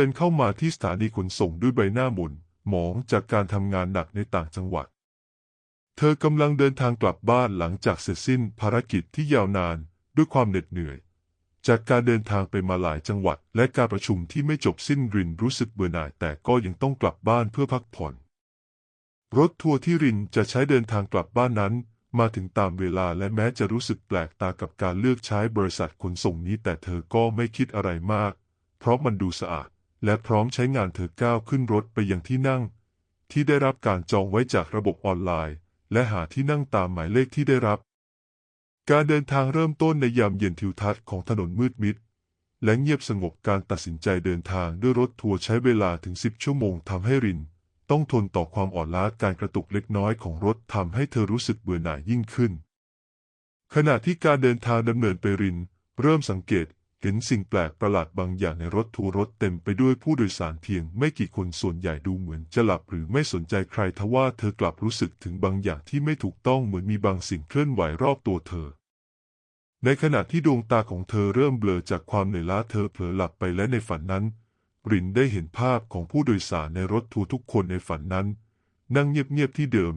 เดินเข้ามาที่สถานีขนส่งด้วยใบหน้าหมุนหมองจากการทำงานหนักในต่างจังหวัด เธอกำลังเดินทางกลับบ้านหลังจากเสร็จสิ้นภารกิจที่ยาวนานด้วยความเหน็ดเหนื่อย จากการเดินทางไปมาหลายจังหวัด และการประชุมที่ไม่จบสิ้นรินรู้สึกเบื่อหน่ายแต่ก็ยังต้องกลับบ้านเพื่อพักผ่อน รถทัวร์ที่รินจะใช้เดินทางกลับบ้านนั้น มาถึงตามเวลาและแม้จะรู้สึกแปลกตากับการเลือกใช้บริษัทขนส่งนี้แต่เธอก็ไม่คิดอะไรมาก เพราะมันดูสะอาด และพร้อมใช้งานเธอก้าวขึ้นรถไปยังที่นั่ง ที่ได้รับการจองไว้จากระบบออนไลน์ และหาที่นั่งตามหมายเลขที่ได้รับ การเดินทางเริ่มต้นในยามเย็นทิวทัศน์ของถนนมืดมิด และเงียบสงบการตัดสินใจเดินทางด้วยรถทัวร์ใช้เวลาถึง10ชั่วโมงทำให้ริน ต้องทนต่อความอ่อนล้าการกระตุกเล็กน้อยของรถทำให้เธอรู้สึกเบื่อหน่ายยิ่งขึ้น ขณะที่การเดินทางดำเนินไปริน เริ่มสังเกต เห็นสิ่งแปลกประหลาดบางอย่างในรถทัวร์รถเต็มไปด้วยผู้โดยสารเพียงไม่กี่คนส่วนใหญ่ดูเหมือนจะหลับหรือไม่สนใจใครทว่าเธอกลับรู้สึกถึงบางอย่างที่ไม่ถูกต้องเหมือนมีบางสิ่งเคลื่อนไหวรอบตัวเธอ ในขณะที่ดวงตาของเธอเริ่มเบลอจากความเหนื่อยล้าเธอเผลอหลับไปและในฝันนั้นรินได้เห็นภาพของผู้โดยสารในรถทัวร์ทุกคนในฝันนั้น นั่งเงียบๆที่เดิม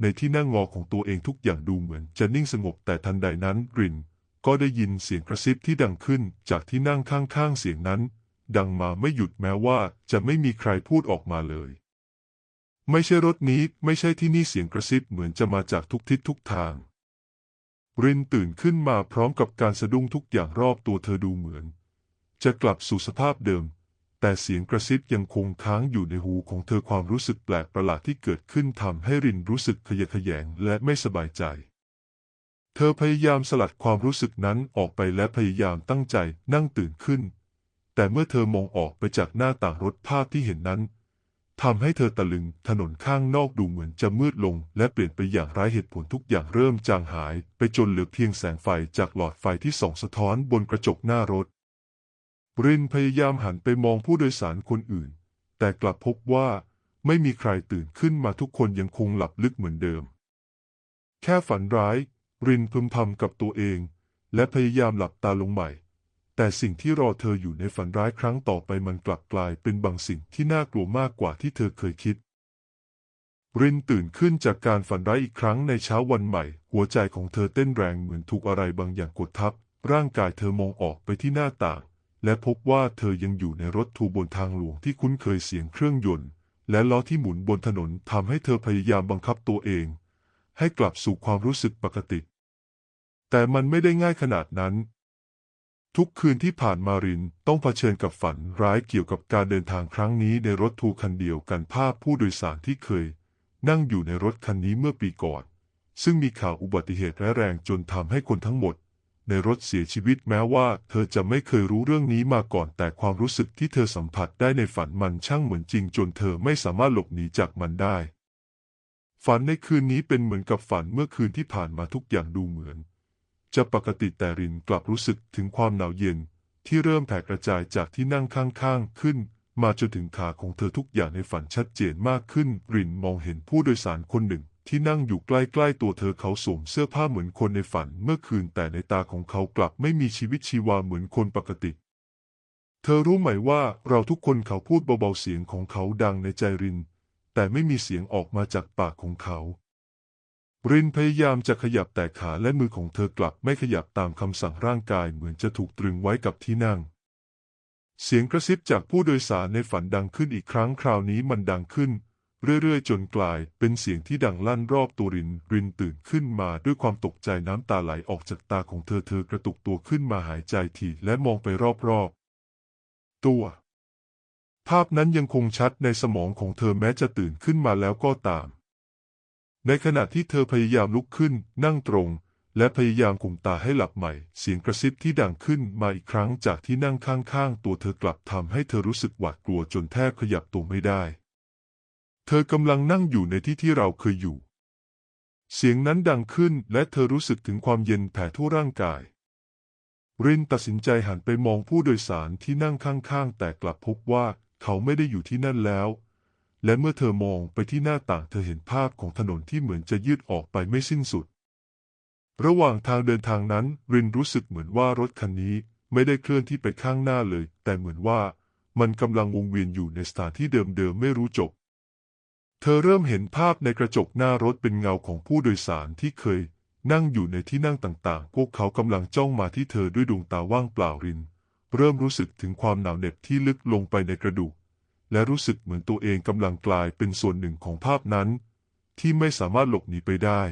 ในที่นั่งงอของตัวเองทุกอย่างดูเหมือนจะนิ่งสงบแต่ทันใดนั้นริน ก็ได้ยินเสียงกระซิบที่ดังขึ้นจากที่นั่งข้างๆเสียงนั้น ดังมาไม่หยุดแม้ว่าจะไม่มีใครพูดออกมาเลย ไม่ใช่รถนี้ไม่ใช่ที่นี่เสียงกระซิบเหมือนจะมาจากทุกทิศทุกทาง รินตื่นขึ้นมาพร้อมกับการสะดุ้งทุกอย่างรอบตัวเธอดูเหมือน จะกลับสู่สภาพเดิม แต่เสียงกระซิบยังคงค้างอยู่ในหูของเธอความรู้สึกแปลกประหลาดที่เกิดขึ้นทำให้รินรู้สึกขยะแขยงและไม่สบายใจ เธอพยายามสลัดความรู้สึกนั้นออกไปและพยายามตั้งใจนั่งตื่นขึ้น แต่เมื่อเธอมองออกไปจากหน้าต่างรถภาพที่เห็นนั้นทำให้เธอตะลึงถนนข้างนอกดูเหมือนจะมืดลง และเปลี่ยนไปอย่างไร้เหตุผลทุกอย่างเริ่มจางหาย ไปจนเหลือเพียงแสงไฟจากหลอดไฟที่ส่องสะท้อนบนกระจกหน้ารถ รินพยายามหันไปมองผู้โดยสารคนอื่น แต่กลับพบว่าไม่มีใครตื่นขึ้นมาทุกคนยังคงหลับลึกเหมือนเดิม แค่ฝันร้าย รินพึมพำกับตัวเอง และพยายามหลับตาลงใหม่ แต่สิ่งที่รอเธออยู่ในฝันร้ายครั้งต่อไปมันกลับกลายเป็นบางสิ่งที่น่ากลัวมากกว่าที่เธอเคยคิด รินตื่นขึ้นจากการฝันร้ายอีกครั้งในเช้าวันใหม่ หัวใจของเธอเต้นแรงเหมือนถูกอะไรบางอย่างกดทับ ร่างกายเธอมองออกไปที่หน้าต่าง และพบว่าเธอยังอยู่ในรถทัวร์บนทางหลวงที่คุ้นเคยเสียงเครื่องยนต์ และล้อที่หมุนบนถนนทำให้เธอพยายามบังคับตัวเองให้กลับสู่ความรู้สึกปกติ แต่มันไม่ได้ง่ายขนาดนั้น ทุกคืนที่ผ่านมารินต้องเผชิญกับฝันร้ายเกี่ยวกับการเดินทางครั้งนี้ในรถทัวร์คันเดียวกันภาพผู้โดยสารที่เคย นั่งอยู่ในรถคันนี้เมื่อปีก่อน ซึ่งมีข่าวอุบัติเหตุร้ายแรงจนทำให้คนทั้งหมด ในรถเสียชีวิตแม้ว่า เธอจะไม่เคยรู้เรื่องนี้มาก่อน แต่ความรู้สึกที่เธอสัมผัสได้ในฝันมันช่างเหมือนจริง จนเธอไม่สามารถหลบหนีจากมันได้ ฝันในคืนนี้เป็นเหมือนกับฝันเมื่อคืนที่ผ่านมาทุกอย่างดูเหมือน จะปกติแต่รินกลับรู้สึกถึงความหนาวเย็น ที่เริ่มแผ่กระจายจากที่นั่งข้างๆขึ้น มาจนถึงขาของเธอทุกอย่างในฝันชัดเจนมากขึ้น รินมองเห็นผู้โดยสารคนหนึ่ง ที่นั่งอยู่ใกล้ๆตัวเธอเขาสวมเสื้อผ้าเหมือนคนในฝันเมื่อคืนแต่ในตาของเขากลับไม่มีชีวิตชีวาเหมือนคนปกติเธอรู้ไหมว่าเราทุกคนเขาพูดเบาๆเสียงของเขาดังในใจริน แต่ไม่มีเสียงออกมาจากปากของเขา รินพยายามจะขยับแต่ขาและมือของเธอกลับไม่ขยับตามคำสั่งร่างกายเหมือนจะถูกตรึงไว้กับที่นั่ง เสียงกระซิบจากผู้โดยสารในฝันดังขึ้นอีกครั้งคราวนี้มันดังขึ้น เรื่อยๆ จนกลายเป็นเสียงที่ดังลั่นรอบตัวริน รินตื่นขึ้นมาด้วยความตกใจน้ำตาไหลออกจากตาของเธอเธอกระตุกตัวขึ้นมาหายใจถี่และมองไปรอบๆ ตัว ภาพนั้นยังคงชัดในสมองของเธอแม้จะตื่นขึ้นมาแล้วก็ตาม ในขณะที่เธอพยายามลุกขึ้น นั่งตรง และพยายามข่มตาให้หลับใหม่ เสียงกระซิบที่ดังขึ้นมาอีกครั้งจากที่นั่งข้างๆ ตัวเธอกลับทำให้เธอรู้สึกหวาดกลัวจนแทบขยับตัวไม่ได้ เธอกำลังนั่งอยู่ในที่ที่เราเคยอยู่ เสียงนั้นดังขึ้นและเธอรู้สึกถึงความเย็นแผ่ทั่วร่างกาย รินตัดสินใจหันไปมองผู้โดยสารที่นั่งข้างๆ แต่กลับพบว่าเขาไม่ได้อยู่ที่นั่นแล้ว และเมื่อเธอมองไปที่หน้าต่างเธอเห็นภาพของถนนที่เหมือนจะยืดออกไปไม่สิ้นสุด ระหว่างทางเดินทางนั้น รินรู้สึกเหมือนว่ารถคันนี้ไม่ได้เคลื่อนที่ไปข้างหน้าเลย แต่เหมือนว่ามันกำลังวงเวียนอยู่ในสถานที่เดิมๆไม่รู้จบ เธอเริ่มเห็นภาพในกระจกหน้ารถเป็นเงาของผู้โดยสารที่เคย นั่งอยู่ในที่นั่งต่างๆ พวกเขากำลังจ้องมาที่เธอด้วยดวงตาว่างเปล่าริน เริ่มรู้สึกถึงความหนาวเหน็บที่ลึกลงไปในกระดูก และรู้สึกเหมือนตัวเองกำลังกลายเป็นส่วนหนึ่งของภาพนั้น ที่ไม่สามารถหลบหนีไปได้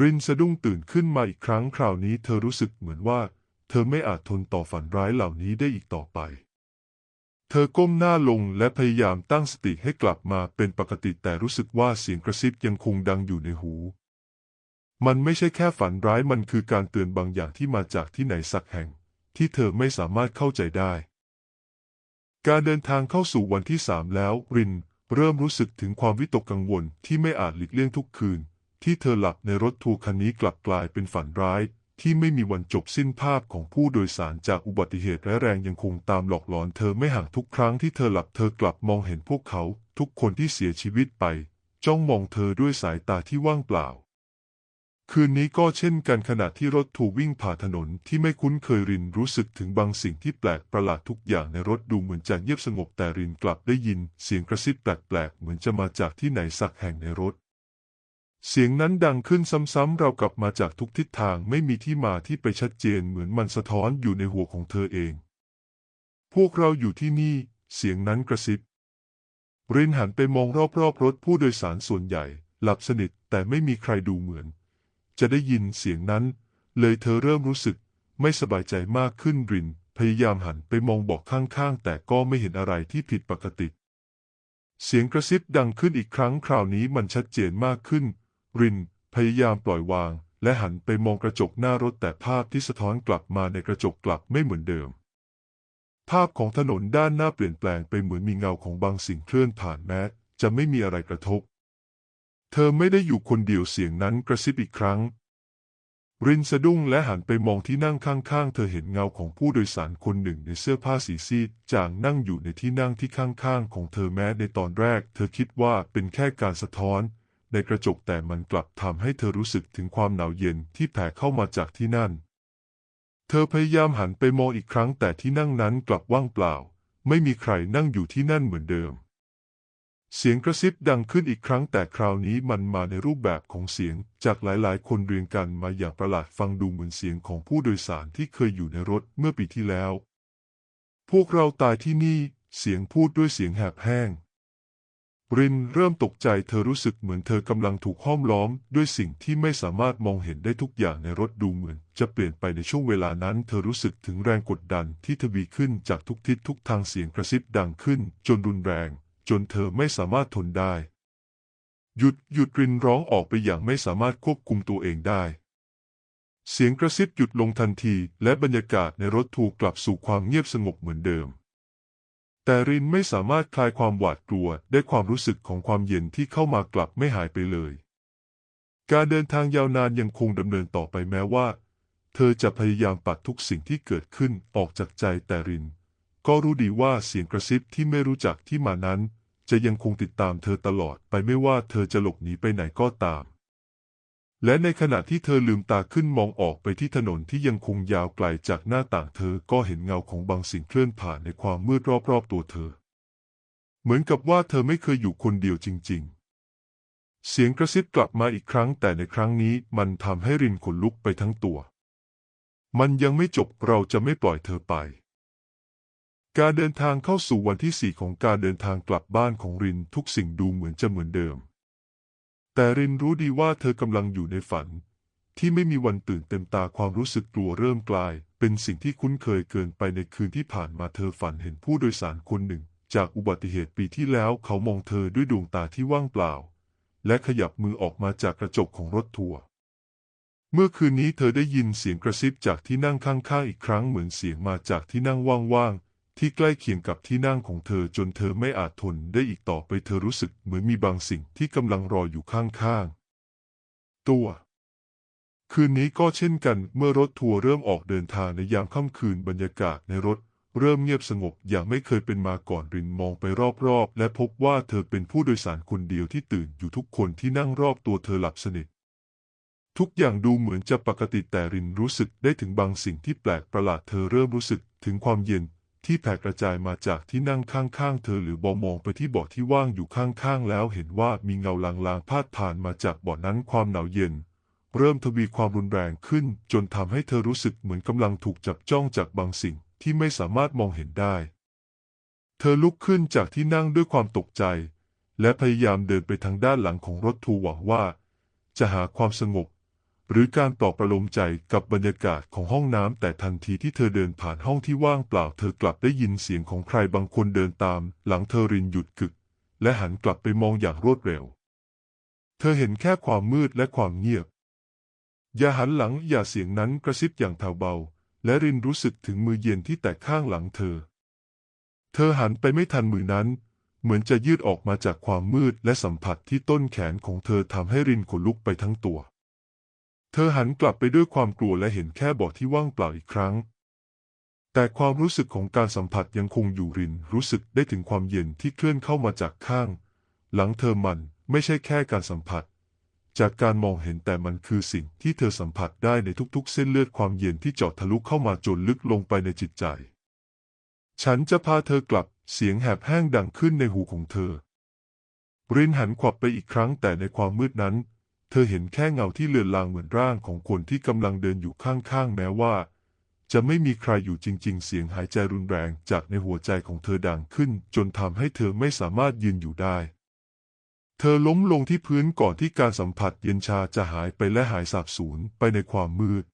รินสะดุ้งตื่นขึ้นมาอีกครั้งคราวนี้เธอรู้สึกเหมือนว่า เธอไม่อาจทนต่อฝันร้ายเหล่านี้ได้อีกต่อไป เธอก้มหน้าลงและพยายามตั้งสติให้กลับมาเป็นปกติแต่รู้สึกว่าเสียงกระซิบยังคงดังอยู่ในหูมันไม่ใช่แค่ฝันร้ายมันคือการเตือนบางอย่างที่มาจากที่ไหนสักแห่ง ที่เธอไม่สามารถเข้าใจได้ การเดินทางเข้าสู่วันที่สามแล้วรินเริ่มรู้สึกถึงความวิตกกังวลที่ไม่อาจหลีกเลี่ยงทุกคืน ที่เธอหลับในรถทัวร์คันนี้กลับกลายเป็นฝันร้าย ที่ไม่มีวันจบสิ้นภาพของผู้โดยสารจากอุบัติเหตุร้ายแรงยังคงตามหลอกหลอนเธอไม่ห่างทุกครั้งที่เธอหลับเธอกลับมองเห็นพวกเขา ทุกคนที่เสียชีวิตไป จ้องมองเธอด้วยสายตาที่ว่างเปล่า คืนนี้ก็เช่นกันขณะที่รถถูกวิ่งผ่านถนนที่ไม่คุ้นเคยรินรู้สึกถึงบางสิ่งที่แปลกประหลาดทุกอย่างในรถดูเหมือนจะเงียบสงบแต่รินกลับได้ยินเสียงกระซิบแปลกๆเหมือนจะมาจากที่ไหนสักแห่งในรถ เสียงนั้นดังขึ้นซ้ำๆเรากลับมาจากทุกทิศทางไม่มีที่มาที่ไปชัดเจนเหมือนมันสะท้อนอยู่ในหัวของเธอเอง พวกเราอยู่ที่นี่ เสียงนั้นกระซิบรินหันไปมองรอบๆรถผู้โดยสารส่วนใหญ่ หลับสนิทแต่ไม่มีใครดูเหมือน จะได้ยินเสียงนั้น เลยเธอเริ่มรู้สึกไม่สบายใจมากขึ้นริน พยายามหันไปมองบอกข้างๆ แต่ก็ไม่เห็นอะไรที่ผิดปกติ เสียงกระซิบดังขึ้นอีกครั้งคราวนี้มันชัดเจนมากขึ้น รินพยายามปล่อยวาง และหันไปมองกระจกหน้ารถแต่ภาพที่สะท้อนกลับมาในกระจกกลับไม่เหมือนเดิม ภาพของถนนด้านหน้าเปลี่ยนแปลงไปเหมือนมีเงาของบางสิ่งเคลื่อนผ่านแม้จะไม่มีอะไรกระทบ เธอไม่ได้อยู่คนเดียวเสียงนั้นกระซิบอีกครั้ง รินสะดุ้งและหันไปมองที่นั่งข้างๆ เธอเห็นเงาของผู้โดยสารคนหนึ่งในเสื้อผ้าสีซีดจางนั่งอยู่ในที่นั่งที่ข้างๆ ของเธอแม้ในตอนแรก เธอคิดว่าเป็นแค่การสะท้อน ในกระจกแต่มันกลับทำให้เธอรู้สึกถึงความหนาวเย็นที่แผ่เข้ามาจากที่นั่น เธอพยายามหันไปมองอีกครั้งแต่ที่นั่งนั้นกลับว่างเปล่า ไม่มีใครนั่งอยู่ที่นั่นเหมือนเดิม เสียงกระซิบดังขึ้นอีกครั้งแต่คราวนี้มันมาในรูปแบบของเสียง จากหลายๆ คนเรียงกันมาอย่างประหลาดฟังดูเหมือนเสียงของผู้โดยสารที่เคยอยู่ในรถเมื่อปีที่แล้ว พวกเราตายที่นี่ เสียงพูดด้วยเสียงแหบแห้ง รินเริ่มตกใจเธอรู้สึกเหมือนเธอกำลังถูกห้อมล้อม ด้วยสิ่งที่ไม่สามารถมองเห็นได้ทุกอย่างในรถดูเหมือน จะเปลี่ยนไปในช่วงเวลานั้น เธอรู้สึกถึงแรงกดดันที่ทวีขึ้นจากทุกทิศทุกทางเสียงกระซิบดังขึ้น จนรุนแรง จนเธอไม่สามารถทนได้ หยุดหยุดรินร้องออกไปอย่างไม่สามารถควบคุมตัวเองได้ เสียงกระซิบหยุดลงทันที และบรรยากาศในรถถูกกลับสู่ความเงียบสงบเหมือนเดิม แต่รินไม่สามารถคลายความหวาดกลัวได้ความรู้สึกของความเย็นที่เข้ามากลับไม่หายไปเลย การเดินทางยาวนานยังคงดำเนินต่อไปแม้ว่า เธอจะพยายามปัดทุกสิ่งที่เกิดขึ้นออกจากใจแต่รินก็รู้ดีว่าเสียงกระซิบที่ไม่รู้จักที่มานั้น จะยังคงติดตามเธอตลอดไปไม่ว่าเธอจะหลบหนีไปไหนก็ตาม และในขณะที่เธอลืมตาขึ้นมองออกไปที่ถนนที่ยังคงยาวไกลจากหน้าต่างเธอก็เห็นเงาของบางสิ่งเคลื่อนผ่านในความมืดรอบๆตัวเธอ เหมือนกับว่าเธอไม่เคยอยู่คนเดียวจริง ๆ เสียงกระซิบกลับมาอีกครั้ง แต่ในครั้งนี้มันทำให้รินขนลุกไปทั้งตัว มันยังไม่จบเราจะไม่ปล่อยเธอไป การเดินทางเข้าสู่วันที่สี่ของการเดินทางกลับบ้านของรินทุกสิ่งดูเหมือนจะเหมือนเดิม แต่รินรู้ดีว่าเธอกำลังอยู่ในฝัน ที่ไม่มีวันตื่นเต็มตาความรู้สึกกลัวเริ่มกลาย เป็นสิ่งที่คุ้นเคยเกินไปในคืนที่ผ่านมาเธอฝันเห็นผู้โดยสารคนหนึ่ง จากอุบัติเหตุปีที่แล้วเขามองเธอด้วยดวงตาที่ว่างเปล่า และขยับมือออกมาจากกระจกของรถทัวร์เมื่อคืนนี้เธอได้ยินเสียงกระซิบจากที่นั่งข้างๆอีกครั้งเหมือนเสียงมาจากที่นั่งว่างๆ ที่ใกล้เคียงกับที่นั่งของเธอจนเธอไม่อาจทนได้อีกต่อไปเธอรู้สึกเหมือนมีบางสิ่งที่กำลังรออยู่ข้างๆ ตัว คืนนี้ก็เช่นกันเมื่อรถทัวร์เริ่มออกเดินทางในยามค่ำคืนบรรยากาศในรถเริ่มเงียบสงบอย่างไม่เคยเป็นมาก่อนรินมองไปรอบๆ และพบว่าเธอเป็นผู้โดยสารคนเดียวที่ตื่นอยู่ทุกคนที่นั่งรอบตัวเธอหลับสนิท ทุกอย่างดูเหมือนจะปกติแต่รินรู้สึกได้ถึงบางสิ่งที่แปลกประหลาดเธอเริ่มรู้สึกถึงความเย็น ที่แผ่กระจายมาจากที่นั่งข้างๆ เธอหรือบอมองไปที่เบาะที่ว่างอยู่ข้างๆ แล้วเห็นว่ามีเงาลางๆ พาดผ่านมาจากเบาะนั้นความหนาวเย็น เริ่มทวีความรุนแรงขึ้น จนทำให้เธอรู้สึกเหมือนกำลังถูกจับจ้องจากบางสิ่งที่ไม่สามารถมองเห็นได้ เธอลุกขึ้นจากที่นั่งด้วยความตกใจ และพยายามเดินไปทางด้านหลังของรถทัวร์หวังว่า จะหาความสงบ หรือการปลอบประโลมใจกับบรรยากาศของห้องน้ำแต่ทันทีที่เธอเดินผ่านห้องที่ว่างเปล่าเธอกลับได้ยินเสียงของใครบางคนเดินตาม หลังเธอรินหยุดกึก และหันกลับไปมองอย่างรวดเร็ว เธอเห็นแค่ความมืดและความเงียบ อย่าหันหลังอย่าเสียงนั้นกระซิบอย่างแผ่วเบา และรินรู้สึกถึงมือเย็นที่แตะข้างหลังเธอ เธอหันไปไม่ทันมือนั้น เหมือนจะยืดออกมาจากความมืดและสัมผัสที่ต้นแขนของเธอทำให้รินขนลุกไปทั้งตัว เธอหันกลับไปด้วยความกลัวและเห็นแค่บาะที่ว่างเปล่าอีกครั้ง แต่ความรู้สึกของการสัมผัสยังคงอยู่รินรู้สึกได้ถึงความเย็นที่เคลื่อนเข้ามาจากข้าง หลังเธอมันไม่ใช่แค่การสัมผัส จากการมองเห็นแต่มันคือสิ่งที่เธอสัมผัสได้ในทุกๆ เส้นเลือดความเย็นที่เจาะทะลุเข้ามาจนลึกลงไปในจิตใจ ฉันจะพาเธอกลับเสียงแหบแห้งดังขึ้นในหูของเธอรินหันขวับไปอีกครั้งแต่ในความมืดนั้น ธอเห็นแค่เงาที่เลือนลางเหมือนร่างของคนที่กำลังเดินอยู่ข้างๆ แม้ว่า จะไม่มีใครอยู่จริง ๆ เสียงหายใจรุนแรงจากในหัวใจของเธอดังขึ้น จนทำให้เธอไม่สามารถยืนอยู่ได้ เธอล้มลงที่พื้นก่อนที่การสัมผัสเย็นชาจะหายไปและหายสาบสูญไปในความมืด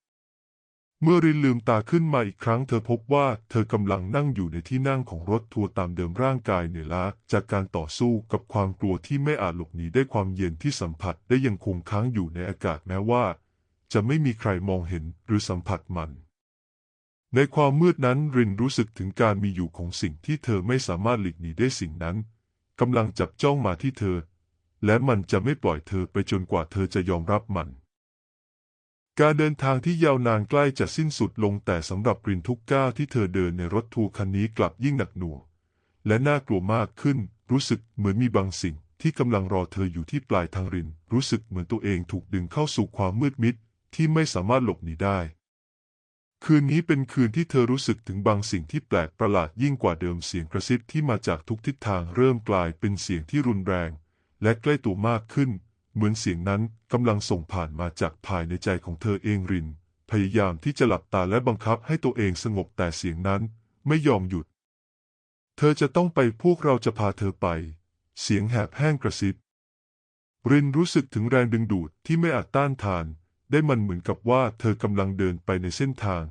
เมื่อรินลืมตาขึ้นมาอีกครั้งเธอพบว่าเธอกำลังนั่งอยู่ในที่นั่งของรถทัวร์ตามเดิมร่างกายเหนื่อยล้าจากการต่อสู้กับความกลัวที่ไม่อาจหลบหนีได้ความเย็นที่สัมผัสได้ยังคงค้างอยู่ในอากาศแม้ว่า จะไม่มีใครมองเห็นหรือสัมผัสมัน ในความมืดนั้นรินรู้สึกถึงการมีอยู่ของสิ่งที่เธอไม่สามารถหลีกหนีได้สิ่งนั้นกำลังจับจ้องมาที่เธอ และมันจะไม่ปล่อยเธอไปจนกว่าเธอจะยอมรับมัน การเดินทางที่ยาวนานใกล้จะสิ้นสุดลงแต่สำหรับรินทุกก้าวที่เธอเดินในรถทัวร์คันนี้กลับยิ่งหนักหน่วงและน่ากลัวมากขึ้น รู้สึกเหมือนมีบางสิ่งที่กำลังรอเธออยู่ที่ปลายทางริน รู้สึกเหมือนตัวเองถูกดึงเข้าสู่ความมืดมิดที่ไม่สามารถหลบหนีได้ คืนนี้เป็นคืนที่เธอรู้สึกถึงบางสิ่งที่แปลกประหลาดยิ่งกว่าเดิมเสียงกระซิบที่มาจากทุกทิศทางเริ่มกลายเป็นเสียงที่รุนแรง และใกล้ตัวมากขึ้น เหมือนเสียงนั้นกำลังส่งผ่านมาจากภายในใจของเธอเองริน พยายามที่จะหลับตาและบังคับให้ตัวเองสงบแต่เสียงนั้นไม่ยอมหยุด เธอจะต้องไปพวกเราจะพาเธอไป เสียงแหบแห้งกระซิบ รินรู้สึกถึงแรงดึงดูดที่ไม่อาจต้านทาน ได้มันเหมือนกับว่าเธอกำลังเดินไปในเส้นทาง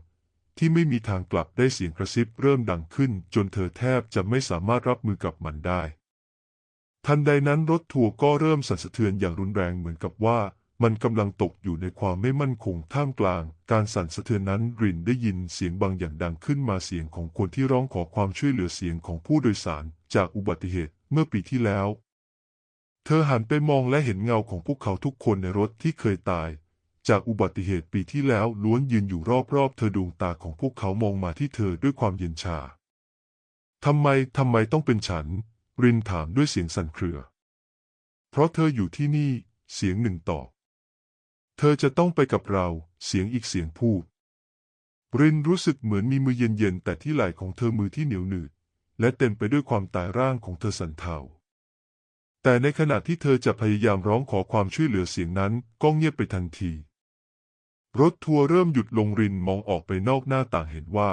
ที่ไม่มีทางกลับได้เสียงกระซิบเริ่มดังขึ้น จนเธอแทบจะไม่สามารถรับมือกับมันได้ ทันใดนั้นรถทัวร์ก็เริ่มสั่นสะเทือนอย่างรุนแรงเหมือนกับว่า มันกำลังตกอยู่ในความไม่มั่นคงท่ามกลาง การสั่นสะเทือนนั้นรินได้ยินเสียงบางอย่างดังขึ้นมาเสียงของคนที่ร้องขอความช่วยเหลือเสียงของผู้โดยสาร จากอุบัติเหตุเมื่อปีที่แล้ว เธอหันไปมองและเห็นเงาของพวกเขาทุกคนในรถที่เคยตาย จากอุบัติเหตุปีที่แล้วล้วนยืนอยู่รอบๆเธอดวงตาของพวกเขามองมาที่เธอด้วยความเย็นชาทำไมทำไมต้องเป็นฉัน รินถามด้วยเสียงสั่นเครือ เพราะเธออยู่ที่นี่ เสียงหนึ่งตอบ เธอจะต้องไปกับเรา เสียงอีกเสียงพูด รินรู้สึกเหมือนมีมือเย็นๆ แต่ที่ไหล่ของเธอมือที่เหนียวหนืด และเต็มไปด้วยความตายร่างของเธอสั่นเทา แต่ในขณะที่เธอจะพยายามร้องขอความช่วยเหลือเสียงนั้นก็เงียบไปทันที รถทัวร์เริ่มหยุดลงรินมองออกไปนอกหน้าต่างเห็นว่า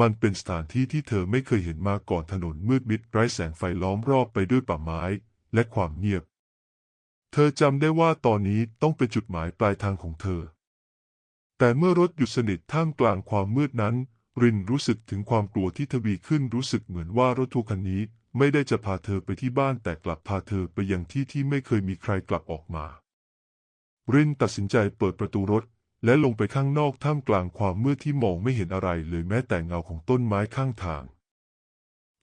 มันเป็นสถานที่ที่เธอไม่เคยเห็นมาก่อนถนนมืดมิดไร้แสงไฟล้อมรอบไปด้วยป่าไม้และความเงียบ เธอจำได้ว่าตอนนี้ต้องเป็นจุดหมายปลายทางของเธอ แต่เมื่อรถหยุดสนิทท่ามกลางความมืดนั้น รินรู้สึกถึงความกลัวที่ทวีขึ้นรู้สึกเหมือนว่ารถทัวร์คันนี้ไม่ได้จะพาเธอไปที่บ้านแต่กลับพาเธอไปยังที่ที่ไม่เคยมีใครกลับออกมา รินตัดสินใจเปิดประตูรถ และลงไปข้างนอกท่ามกลางความมืดที่มองไม่เห็นอะไรเลยแม้แต่เงาของต้นไม้ข้างทาง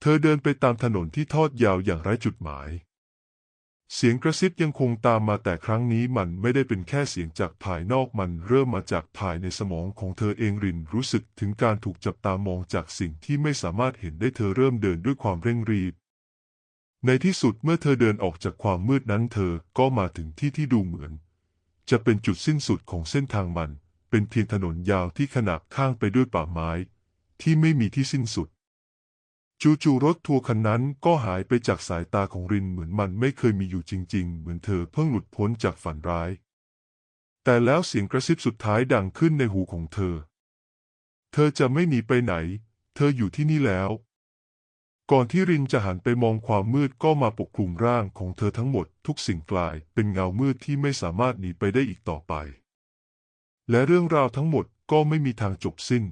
เธอเดินไปตามถนนที่ทอดยาวอย่างไร้จุดหมาย เสียงกระซิบยังคงตามมาแต่ครั้งนี้มันไม่ได้เป็นแค่เสียงจากภายนอกมันเริ่มมาจากภายในสมองของเธอเองรินรู้สึกถึงการถูกจับตามองจากสิ่งที่ไม่สามารถเห็นได้เธอเริ่มเดินด้วยความเร่งรีบในที่สุดเมื่อเธอเดินออกจากความมืดนั้นเธอก็มาถึงที่ที่ดูเหมือน จะเป็นจุดสิ้นสุดของเส้นทางมัน เป็นเพียงถนนยาวที่ขนาบข้างไปด้วยป่าไม้ ที่ไม่มีที่สิ้นสุด จู่ๆรถทัวร์คันนั้นก็หายไปจากสายตาของรินเหมือนมันไม่เคยมีอยู่จริง ๆ เหมือนเธอเพิ่งหลุดพ้นจากฝันร้าย แต่แล้วเสียงกระซิบสุดท้ายดังขึ้นในหูของเธอ เธอจะไม่หนีไปไหน เธออยู่ที่นี่แล้ว ก่อนที่รินจะหันไปมองความมืดก็มาปกคลุมร่างของเธอทั้งหมดทุกสิ่งกลายเป็นเงามืดที่ไม่สามารถหนีไปได้อีกต่อไป และเรื่องราวทั้งหมดก็ไม่มีทางจบสิ้น